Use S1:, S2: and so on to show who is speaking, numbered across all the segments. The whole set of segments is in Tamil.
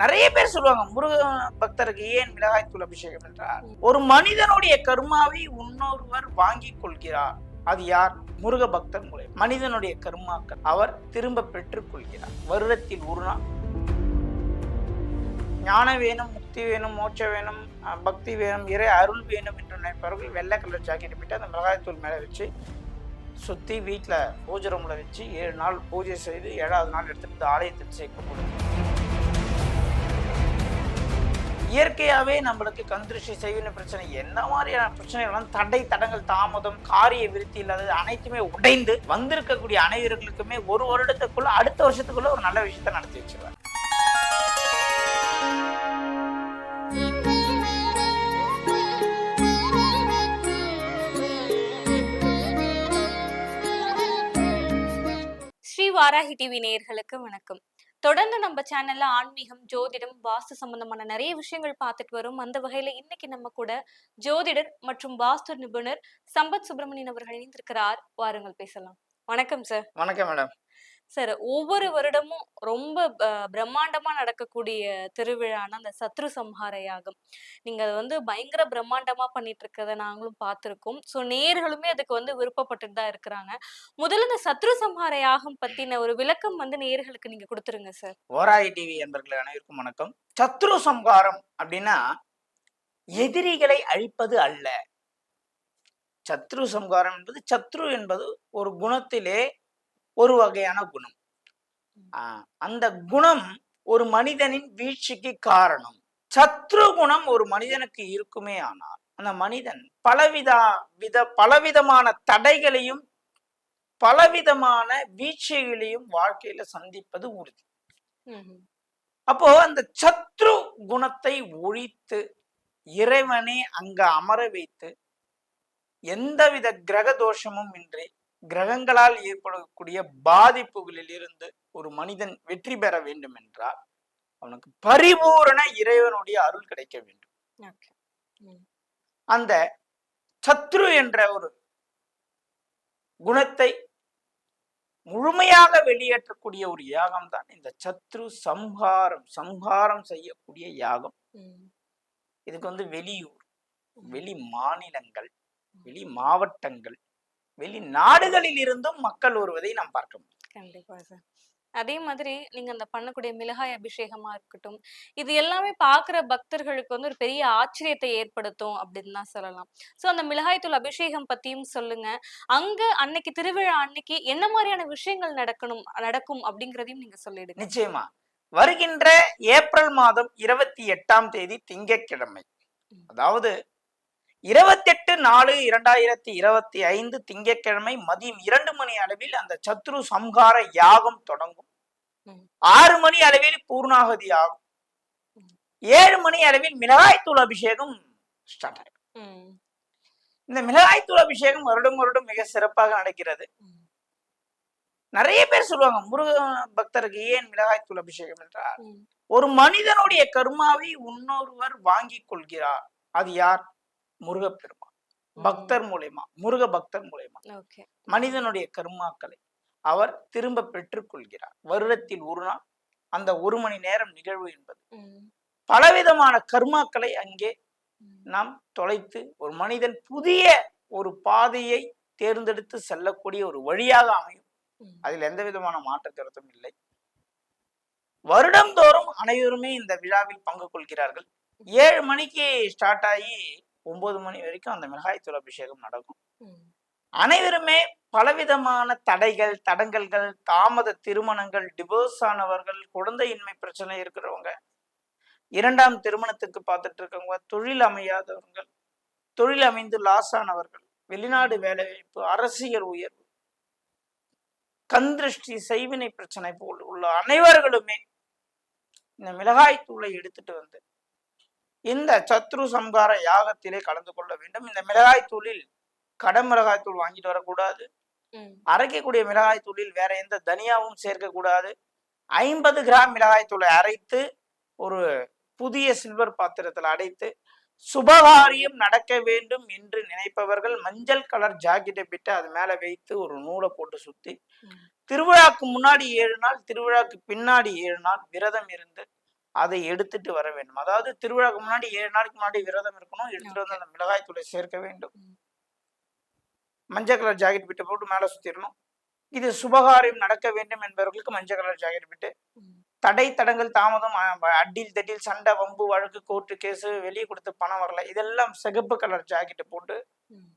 S1: நிறைய பேர் சொல்லுவாங்க முருக பக்தருக்கு ஏன் மிளகாய் தூள் அபிஷேகம் என்றார் ஒரு மனிதனுடைய கர்மாவை இன்னொருவர் வாங்கிக் கொள்கிறார். அது யார்? முருக பக்தர் மூலம். மனிதனுடைய கர்மாக்கள் அவர் திரும்ப பெற்றுக் கொள்கிறார். வருடத்தில் ஒரு நாள். ஞானம் வேணும் முக்தி வேணும் மோட்ச வேணும் பக்தி வேணும் இறை அருள் வேணும் என்று நினைப்பவர்கள் வெள்ளை கலர் ஜாக்கெட் போட்டு அந்த மிளகாய்த்தூள் மேலே வச்சு சுற்றி வீட்டில் பூஜை ரூமில் வச்சு ஏழு நாள் பூஜை செய்து ஏழாவது நாள் எடுத்துகிட்டு வந்து ஆலயத்தில் சேர்க்கப்படும் இயற்கையாகவே நம்மளுக்கு கந்திருஷ்டி செய்வின பிரச்சனை. என்ன மாதிரியான பிரச்சனைகளும் தடை தடங்கள் தாமதம் காரிய விருத்தி இல்லாதது அனைத்துமே உடைந்து வந்திருக்கக்கூடிய அனைவர்களுக்குமே ஒரு வருடத்துக்குள்ள அடுத்த வருஷத்துக்குள்ள ஒரு நல்ல விஷயத்தை நடத்தி வச்சிருவார்
S2: ஸ்ரீ வாராஹி டிவி நேயர்களுக்கு வணக்கம். தொடர்ந்து நம்ம சேனல்ல ஆன்மீகம் ஜோதிடம் வாஸ்து சம்பந்தமான நிறைய விஷயங்கள் பார்த்துட்டு வரும். அந்த வகையில இன்னைக்கு நம்ம கூட ஜோதிடர் மற்றும் வாஸ்து நிபுணர் சம்பத் சுப்பிரமணியன் அவர்கள் இணைந்திருக்கிறார். வாருங்கள் பேசலாம். வணக்கம் சார்
S1: வணக்கம் மேடம்
S2: சார் ஒவ்வொரு வருடமும் ரொம்ப பிரம்மாண்டமாக பிரம்மாண்டமா நடக்கக்கூடிய திருவிழானா அந்த சத்ரு சம்ஹார யாகம். நீங்க அது வந்து பயங்கர பிரம்மாண்டமா பண்ணிட்டு இருக்கிறத நாங்களும் பார்த்துருக்கோம். ஸோ நேர்களுமே அதுக்கு வந்து விருப்பப்பட்டுட்டு தான் இருக்கிறாங்க. முதல்ல இந்த சத்ரு சம்ஹார யாகம் பத்தின ஒரு விளக்கம் வந்து நேர்களுக்கு நீங்க கொடுத்துருங்க சார்.
S1: ஓராய டிவி என்பர்கள் அனைவருக்கும் வணக்கம். சத்ரு சம்ஹாரம் அப்படின்னா எதிரிகளை அழிப்பது அல்ல. சத்ரு சம்ஹாரம் என்பது சத்ரு என்பது ஒரு குணத்திலே ஒரு வகையான குணம். அந்த குணம் ஒரு மனிதனின் வீழ்ச்சிக்கு காரணம். சத்ரு குணம் ஒரு மனிதனுக்கு இருக்குமே ஆனால் அந்த மனிதன் பலவித வித பலவிதமான தடைகளையும் பலவிதமான வீழ்ச்சிகளையும் வாழ்க்கையில சந்திப்பது உறுதி. அப்போ அந்த சத்ரு குணத்தை ஒழித்து இறைவனே அங்க அமர வைத்து எந்தவித கிரக தோஷமும் இன்றி கிரகங்களால் ஏற்படக்கூடிய பாதிப்புகளில் இருந்து ஒரு மனிதன் வெற்றி பெற வேண்டும் என்றால் அவனுக்கு பரிபூரண இறைவனுடைய அருள் கிடைக்க வேண்டும். அந்த சத்ரு என்ற ஒரு குணத்தை முழுமையாக வெளியேற்றக்கூடிய ஒரு யாகம் தான் இந்த சத்ரு சம்ஹாரம் சம்ஹாரம் செய்யக்கூடிய யாகம். இதுக்கு வந்து வெளியூர் வெளி மாநிலங்கள் வெளி மாவட்டங்கள் வெளி நாடுகளில் இருந்தும் மக்கள் வருவதை நாம் பார்க்க முடியும்.
S2: கண்டிப்பா சார். அதே மாதிரி நீங்க அந்த பண்ணக்கூடிய மிளகாய் அபிஷேகமா இருக்கட்டும் இது எல்லாமே பாக்குற பக்தர்களுக்கு வந்து ஒரு பெரிய ஆச்சரியத்தை ஏற்படுத்தும் அப்படின்னு தான் சொல்லலாம். சோ அந்த மிளகாய் தூள் அபிஷேகம் பத்தியும் சொல்லுங்க. அங்க அன்னைக்கு திருவிழா அன்னைக்கு என்ன மாதிரியான விஷயங்கள் நடக்கணும் நடக்கும் அப்படிங்கறதையும் நீங்க சொல்லிடுங்க.
S1: நிச்சயமா. வருகின்ற ஏப்ரல் மாதம் இருபத்தி எட்டாம் தேதி திங்கட்கிழமை. அதாவது இருபத்தெட்டு நாலு இரண்டாயிரத்தி இருபத்தி ஐந்து திங்கட்கிழமை மதியம் இரண்டு மணி அளவில் அந்த சத்ரு சம்ஹார யாகம் தொடங்கும். ஆறு மணி அளவில் பூர்ணாகதி ஆகும். ஏழு மணி அளவில் மிளகாய்த்தூள் அபிஷேகம் ஸ்டார்ட் ஆகும். இந்த மிளகாய்த்தூள் அபிஷேகம் வருடம் வருடம் மிக சிறப்பாக நடக்கிறது. நிறைய பேர் சொல்லுவாங்க முருக பக்தருக்கு ஏன் மிளகாய்த்தூள் அபிஷேகம் என்றால்
S2: ம்,
S1: ஒரு மனிதனுடைய கர்மாவை இன்னொருவர் வாங்கிக் கொள்கிறார். அது யார்? முருகப்பெருமான். பக்தர் மூலயமா முருக பக்தர் மூலயமா. மனிதனுடைய கர்மாக்களை அவர் திரும்ப பெற்றுக் கொள்கிறார் வருடத்தில் ஒரு நாள் அந்த ஒரு மணி நேரம் நிகழ்வு என்பது. பலவிதமான கர்மாக்களை அங்கே நாம் தொலைத்து ஒரு மனிதன் புதிய ஒரு பாதையை தேர்ந்தெடுத்து செல்லக்கூடிய ஒரு வழியாக அமையும். அதில் எந்த விதமான மாற்று கருத்தும் இல்லை. வருடந்தோறும் அனைவருமே இந்த விழாவில் பங்கு கொள்கிறார்கள். ஏழு மணிக்கு ஸ்டார்ட் ஆகி ஒன்பது மணி வரைக்கும் அந்த மிளகாய்த்தூள் அபிஷேகம் நடக்கும். அனைவருமே பலவிதமான தடைகள் தடங்கல்கள் தாமத திருமணங்கள் டிவோர்ஸ் ஆனவர்கள் குழந்தையின்மை பிரச்சனை இருக்கிறவங்க இரண்டாம் திருமணத்துக்கு பார்த்துட்டு இருக்கவங்க தொழில் அமையாதவர்கள் தொழில் அமைந்து லாஸ் ஆனவர்கள் வெளிநாடு வேலைவாய்ப்பு அரசியல் உயர்வு கந்திருஷ்டி செய்வினை பிரச்சனை போல் உள்ள அனைவர்களுமே இந்த மிளகாய் தூளை எடுத்துட்டு வந்து இந்த சத்ரு சம்ஹார யாகத்திலே கலந்து கொள்ள வேண்டும். இந்த மிளகாய் தூளில் கடை மிளகாய் தூள் வாங்கிட்டு வரக்கூடாது. அரைக்கக்கூடிய மிளகாய் தூளில் வேற எந்த தனியாவும் சேர்க்கக்கூடாது. ஐம்பது கிராம் மிளகாய் தூளை அரைத்து ஒரு புதிய சில்வர் பாத்திரத்தில் அடைத்து சுபகாரியம் நடக்க வேண்டும் என்று நினைப்பவர்கள் மஞ்சள் கலர் ஜாக்கெட்டை பிட்டு அது மேல வைத்து ஒரு நூலை போட்டு சுத்தி. திருவிழாக்கு முன்னாடி ஏழு நாள் திருவிழாக்கு பின்னாடி ஏழு நாள் விரதம் இருந்து அதை எடுத்துட்டு வர வேண்டும். அதாவது திருவிழாக்கு முன்னாடி ஏழு நாளைக்கு முன்னாடி விரதம் இருக்கணும். எடுத்துட்டு வந்து அந்த மிளகாய் தூளை சேர்க்க வேண்டும். மஞ்சள் கலர் ஜாக்கெட் பிட்டு போட்டு மேலே சுத்திடணும் இது சுபகாரியம் நடக்க வேண்டும் என்பவர்களுக்கு மஞ்சள் கலர் ஜாக்கெட் பிட்டு. தடை தடங்கள் தாமதம் அ- அடில் தட்டில் சண்டை வம்பு வழக்கு கோர்ட்டு கேஸு வெளியே கொடுத்து பணம் வரல. இதெல்லாம் சிகப்பு கலர் ஜாக்கெட் போட்டு.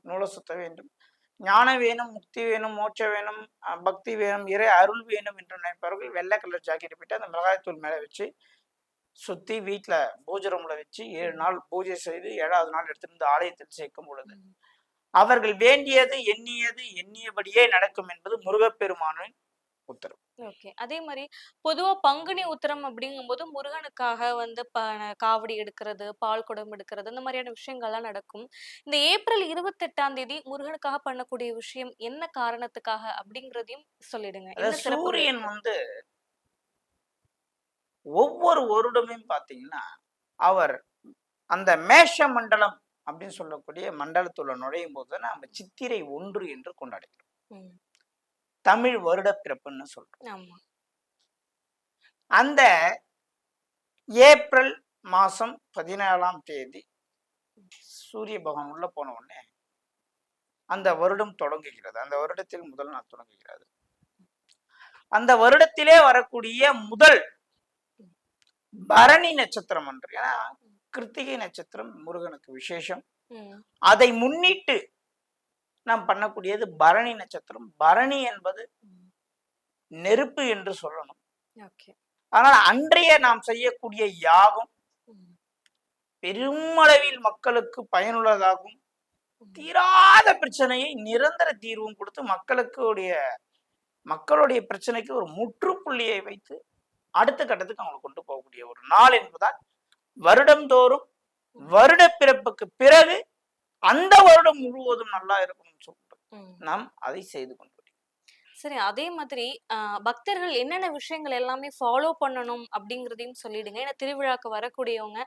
S1: நூலை சுத்த வேண்டும். ஞானம் வேணும் முக்தி வேணும் மோட்சம் வேணும் பக்தி வேணும் இறை அருள் வேணும் என்று நினைப்பவர்கள் வெள்ளை கலர் ஜாக்கெட் போட்டு அந்த மிளகாய்த்தூள் மேலே வச்சு சுத்தி வீட்டில் பூஜை ரூம்ல வச்சு ஏழு நாள் பூஜை செய்து ஏழாவது நாள் எடுத்துட்டு வந்து ஆலயத்தில் சேர்க்கும் பொழுது. அவர்கள் வேண்டியது எண்ணியது எண்ணியபடியே நடக்கும் என்பது முருகப்பெருமானின் உத்தரவு.
S2: ஓகே. அதே மாதிரி பொதுவா பங்குனி உத்திரம் அப்படிங்கும்போது முருகனுக்காக வந்து ப காவடி எடுக்கிறது பால் குடம் எடுக்கிறது இந்த மாதிரியான விஷயங்கள்லாம் நடக்கும். இந்த ஏப்ரல் இருபத்தெட்டாம் தேதி முருகனுக்காக பண்ணக்கூடிய விஷயம் என்ன காரணத்துக்காக அப்படிங்கறதையும் சொல்லிடுங்க.
S1: சூரியன் வந்து ஒவ்வொரு வருடமும் பார்த்தீங்கன்னா அவர் அந்த மேஷ மண்டலம் அப்படின்னு சொல்லக்கூடிய மண்டலத்துள்ள நுழையும் போது நம்ம சித்திரை ஒன்று என்று கொண்டாடுகிறோம். தமிழ் வருட பிறப்புன்னு சொல்றோம். அந்த ஏப்ரல் மாசம் பதினேழாம் தேதி சூரிய பகவான் உள்ள போன உடனே அந்த வருடம் தொடங்குகிறது. அந்த வருடத்தில் முதல் நாள் தொடங்குகிறது. அந்த வருடத்திலே வரக்கூடிய முதல் பரணி நட்சத்திரம் அன்று ஏன்னா கிருத்திகை நட்சத்திரம் முருகனுக்கு விசேஷம். அதை முன்னிட்டு நாம் பண்ணக்கூடியது பரணி நட்சத்திரம். பரணி என்பது நெருப்பு என்று சொல்லணும். ஆனால் அன்றைய நாம் செய்யக்கூடிய யாகம் பெருமளவில் மக்களுக்கு பயனுள்ளதாகும். தீராத பிரச்சனையை நிரந்தர தீர்வும் கொடுத்து மக்களுக்கு உடைய மக்களுடைய பிரச்சனைக்கு ஒரு முற்றுப்புள்ளியை வைத்து அடுத்த கட்டத்துக்கு அவங்களை கொண்டு போகக்கூடிய ஒரு நாள் என்பதால் வருடந்தோறும் வருட பிறப்புக்கு பிறகு அந்த வருடம் முழுவதும் நல்லா இருக்கணும்னு சொல்லிட்டு. நாம் அதை செய்து கொண்டு.
S2: சரி அதே மாதிரி பக்தர்கள் என்னென்ன விஷயங்கள் எல்லாமே ஃபாலோ பண்ணணும் அப்படிங்கறதையும் சொல்லிடுங்க ஏன்னா திருவிழாக்கு வரக்கூடியவங்க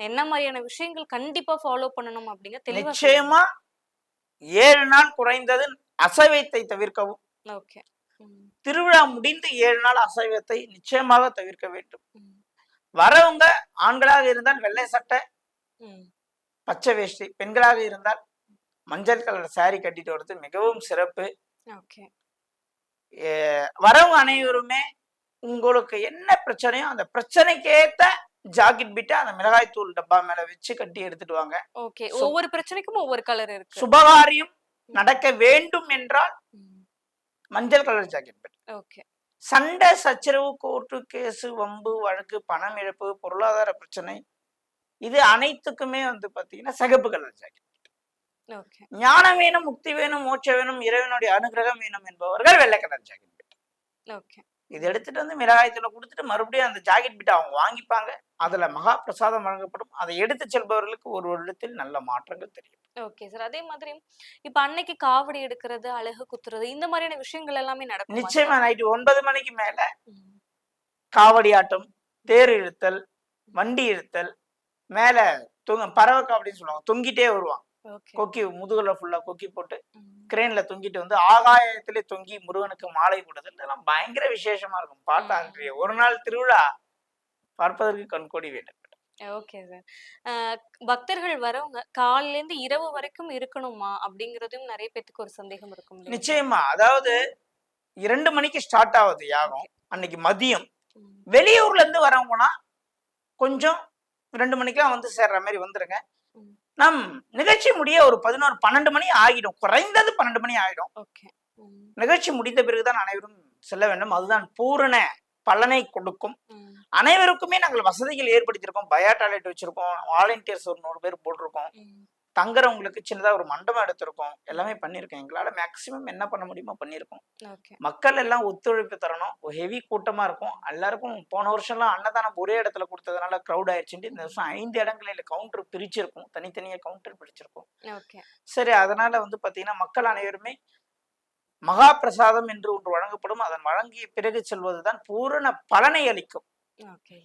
S2: என்ன மாதிரியான விஷயங்கள் கண்டிப்பா ஃபாலோ பண்ணணும் அப்படிங்க
S1: நிச்சயமா ஏழு நாள் குறைந்தது அசைவத்தை தவிர்க்கவும்
S2: ஓகே
S1: திருவிழா முடிந்து ஏழு நாள் அசைவத்தை நிச்சயமாக தவிர்க்க வேண்டும். வரவங்க ஆண்களாக இருந்தால் வெள்ளை சட்டை பச்சை வேஷ்டி பெண்களாக இருந்தால் மஞ்சள் கலர் saree கட்டிட்டு வர்றது மிகவும் சிறப்பு. வரவங்க அனைவருமே உங்களுக்கு என்ன பிரச்சனையோ அந்த பிரச்சனைக்கேத்த ஜாக்கெட் பிட்டை அந்த மிளகாய் தூள் டப்பா மேல வச்சு கட்டி எடுத்துட்டு வாங்க.
S2: ஓகே. ஒவ்வொரு பிரச்சனைக்கும் ஒவ்வொரு கலர் இருக்கு.
S1: சுபகாரியம் நடக்க வேண்டும் என்றால் மஞ்சள் கலர் ஜாக்கெட் பிட்
S2: ஓகே.
S1: சண்டை சச்சரவு கோர்ட்டு கேஸு வம்பு வழக்கு பணம் இழப்பு பொருளாதார பிரச்சனை இது அனைத்துக்குமே வந்து பாத்தீங்கன்னா சிகப்பு கலர் ஜாக்கெட் ஞானம் வேணும் முக்தி வேணும் மோட்சம் வேணும் இறைவனுடைய அனுகிரகம் வேணும் என்பவர்கள் வெள்ளை கலர் ஜாக்கெட்
S2: ஓகே.
S1: இது எடுத்துட்டு வந்து மிளகாயத்துல கொடுத்துட்டு மறுபடியும் அந்த ஜாக்கெட் பிட்டை அவங்க வாங்கிப்பாங்க. அதுல மகா பிரசாதம் வழங்கப்படும். அதை எடுத்து செல்பவர்களுக்கு ஒரு வருடத்தில் நல்ல மாற்றங்கள் தெரியும்.
S2: Okay sir. அதே மாதிரி இப்ப அன்னைக்கு காவடி எடுக்கிறது அழகு குத்துறது இந்த மாதிரியான விஷயங்கள் எல்லாமே நடக்கும்
S1: நிச்சயமா நைட்டு ஒன்பது மணிக்கு மேல காவடி ஆட்டம் தேர் இழுத்தல் வண்டி இழுத்தல் மேல தொங்க பறவை காவடின்னு சொல்லுவாங்க. தொங்கிட்டே வருவான்
S2: ஓகே
S1: கொக்கி முதுகுல ஃபுல்லா கொக்கி போட்டு கிரேன்ல தொங்கிட்டு வந்து ஆகாயத்திலே தொங்கி முருகனுக்கு மாலை போடுதல் இதெல்லாம் பயங்கர விசேஷமா இருக்கும். பாட்டா அன்றைய ஒரு நாள் திருவிழா பார்ப்பதற்கு கண்கோடி வேண்டும்
S2: ஓகே சார். பக்தர்கள் வரவங்க காலையில இருந்து இரவு வரைக்கும் இருக்கணுமா அப்படிங்கறதும் நிறைய பேத்துக்கு ஒரு சந்தேகம் இருக்கும்?
S1: நிச்சயமா. அதாவது இரண்டு மணிக்கு ஸ்டார்ட் ஆகுது யாகம். அன்னைக்கு மதியம். வெளியூர்ல இருந்து வரவங்கன்னா கொஞ்சம் ரெண்டு மணிக்கெல்லாம் வந்து சேர்ற மாதிரி வந்துருங்க. நம் நிகழ்ச்சி முடிய ஒரு பதினோரு பன்னெண்டு மணி ஆகிடும். குறைந்தது பன்னெண்டு மணி ஆகிடும். நிகழ்ச்சி முடிந்த பிறகுதான் அனைவரும் செல்ல வேண்டும். அதுதான் பூரண பலனை கொடுக்கும். அனைவருக்குமே நாங்கள் வசதிகள் ஏற்படுத்தியிருக்கோம். பயா டாய்லெட் வச்சிருக்கோம். வாலண்டியர்ஸ் ஒரு நூறு பேர் போட்டிருக்கோம். தங்குறவங்களுக்கு சின்னதா ஒரு மண்டபம் எடுத்திருக்கோம். எல்லாமே பண்ணியிருக்கோம். எங்களால மேக்சிமம் என்ன பண்ண முடியுமோ பண்ணியிருக்கோம். மக்கள் எல்லாம் ஒத்துழைப்பு தரணும். ஹெவி கூட்டமா இருக்கும். எல்லாருக்கும் போன வருஷம்லாம் அன்னதானம் ஒரே இடத்துல கொடுத்ததுனால க்ரௌட் ஆயிடுச்சுட்டு இந்த வருஷம் ஐந்து இடங்களில் கவுண்டர் பிரிச்சிருக்கும். தனித்தனியா கவுண்டர் பிரிச்சிருக்கும். சரி அதனால வந்து பாத்தீங்கன்னா மக்கள் அனைவருமே மகா பிரசாதம் என்று ஒன்று வழங்கப்படும். அதன் வழங்கிய பிறகு செல்வதுதான் பூரண பலனை அளிக்கும்.
S2: ஓகே.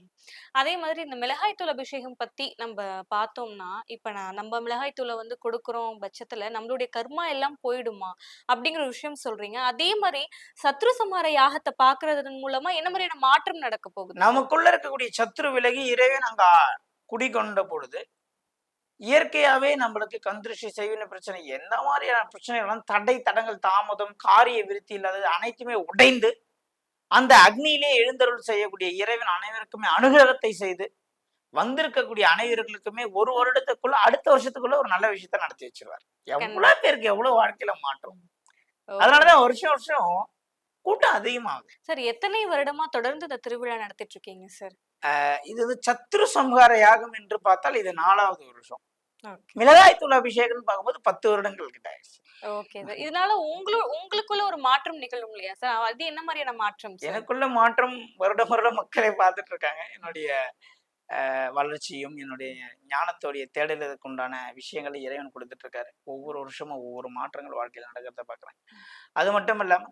S2: அதே மாதிரி இந்த மிளகாய் தூள் அபிஷேகம் பத்தி நம்ம பார்த்தோம்னா இப்ப நான் நம்ம மிளகாய் தூளை வந்து கொடுக்குறோம் பட்சத்துல நம்மளுடைய கர்மா எல்லாம் போயிடுமா? அப்படிங்கிற ஒரு விஷயம் சொல்றீங்க. அதே மாதிரி சத்ரு சமார யாகத்தை பாக்குறதன் மூலமா என்ன மாதிரியான மாற்றம் நடக்க போகுது?
S1: நமக்குள்ள இருக்கக்கூடிய சத்ரு விலகி இறைவன் அங்க குடிகொண்ட பொழுது இயற்கையாவே நம்மளுக்கு கந்திருஷ்டி செய்வின பிரச்சனை. எந்த மாதிரியான பிரச்சனைகளும் தடை தடங்கள் தாமதம் காரிய விருத்தி இல்லாதது அனைத்துமே உடைந்து அந்த அக்னியிலே எழுந்தருள் செய்யக்கூடிய இறைவன் அனைவருக்குமே அனுகிரகத்தை செய்து வந்திருக்கக்கூடிய அனைவர்களுக்குமே ஒரு வருடத்துக்குள்ள அடுத்த வருஷத்துக்குள்ள ஒரு நல்ல விஷயத்த நடத்தி வச்சிருவார். எவ்வளவு பேருக்கு எவ்வளவு வாழ்க்கையில மாற்றம். அதனாலதான் வருஷம் வருஷம் கூட்டம் அதிகமாகுது.
S2: சார் எத்தனை வருடமா தொடர்ந்து இந்த திருவிழா நடத்திட்டு இருக்கீங்க சார்?
S1: இது வந்து சத்ரு சம்ஹார யாகம் என்று பார்த்தால் இது நாலாவது வருஷம். மிளகாய் தூள் அபிஷேகம்னு பார்க்கும்போது பத்து வருடங்கள் கிட்ட ஆயிடுச்சு.
S2: Okay sir. இதனால உங்களு உங்களுக்குள்ள ஒரு மாற்றம் நிகழும் இல்லையா சார்? அது என்ன மாதிரியான மாற்றம்
S1: எனக்குள்ள மாற்றம் வருடம் வருடம் மக்களை பார்த்துட்டு இருக்காங்க. என்னுடைய வளர்ச்சியும் என்னுடைய ஞானத்தோடைய தேடலுக்கு உண்டான விஷயங்களை இறைவன் கொடுத்துட்டு இருக்காரு. ஒவ்வொரு வருஷமும் ஒவ்வொரு மாற்றங்கள் வாழ்க்கையில் நடக்கிறத பார்க்குறேன். அது மட்டும் இல்லாம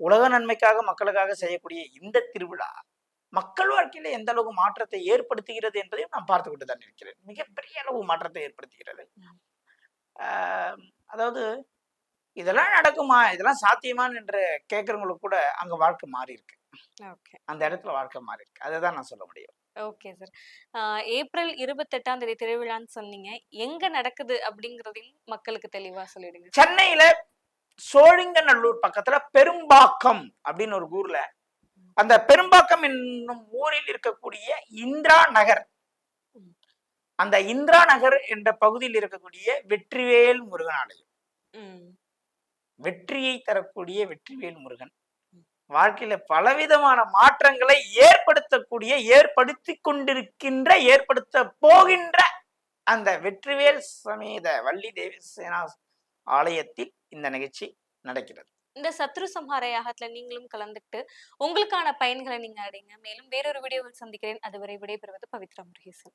S1: உலக நன்மைக்காக மக்களுக்காக செய்யக்கூடிய இந்த திருவிழா மக்கள் வாழ்க்கையில எந்த அளவுக்கு மாற்றத்தை ஏற்படுத்துகிறது என்பதையும் நான் பார்த்துக்கிட்டு தான் இருக்கிறேன். மிகப்பெரிய அளவு மாற்றத்தை ஏற்படுத்துகிறது. அதாவது இதெல்லாம் நடக்குமா இதெல்லாம் சாத்தியமான்னு என்று கேட்கறவங்களுக்கு கூட அங்க வாழ்க்கை மாறி இருக்கு
S2: ஓகே.
S1: அந்த இடத்துல வாழ்க்கை மாறி இருக்கு அதை தான் நான் சொல்ல முடியும்.
S2: Okay sir. ஏப்ரல் இருபத்தெட்டாம் தேதி திருவிழான்னு சொன்னீங்க. எங்க நடக்குது அப்படிங்கறதையும் மக்களுக்கு தெளிவா சொல்லிடுங்க
S1: சென்னையில சோழிங்கநல்லூர் பக்கத்துல பெரும்பாக்கம் அப்படின்னு ஒரு ஊர்ல அந்த பெரும்பாக்கம் என்னும் ஊரில் இருக்கக்கூடிய இந்திரா நகர். அந்த இந்திரா நகர் என்ற பகுதியில் இருக்கக்கூடிய வெற்றிவேல் முருகன் ஆலயம் வெற்றியை தரக்கூடிய வெற்றிவேல் முருகன். வாழ்க்கையில பலவிதமான மாற்றங்களை ஏற்படுத்தக்கூடிய ஏற்படுத்தி கொண்டிருக்கின்ற ஏற்படுத்த போகின்ற அந்த வெற்றிவேல் சமேத வள்ளி தேவி சேனா ஆலயத்தில் இந்த நிகழ்ச்சி நடக்கிறது.
S2: இந்த சத்ரு சம்ஹார யாகத்துல நீங்களும் கலந்துக்கிட்டு உங்களுக்கான பயன்களை நீங்க அடைங்க. மேலும் வேறொரு வீடியோவில் சந்திக்கிறேன். அதுவரை விடைபெறுவது பவித்ரா முருகேசன்.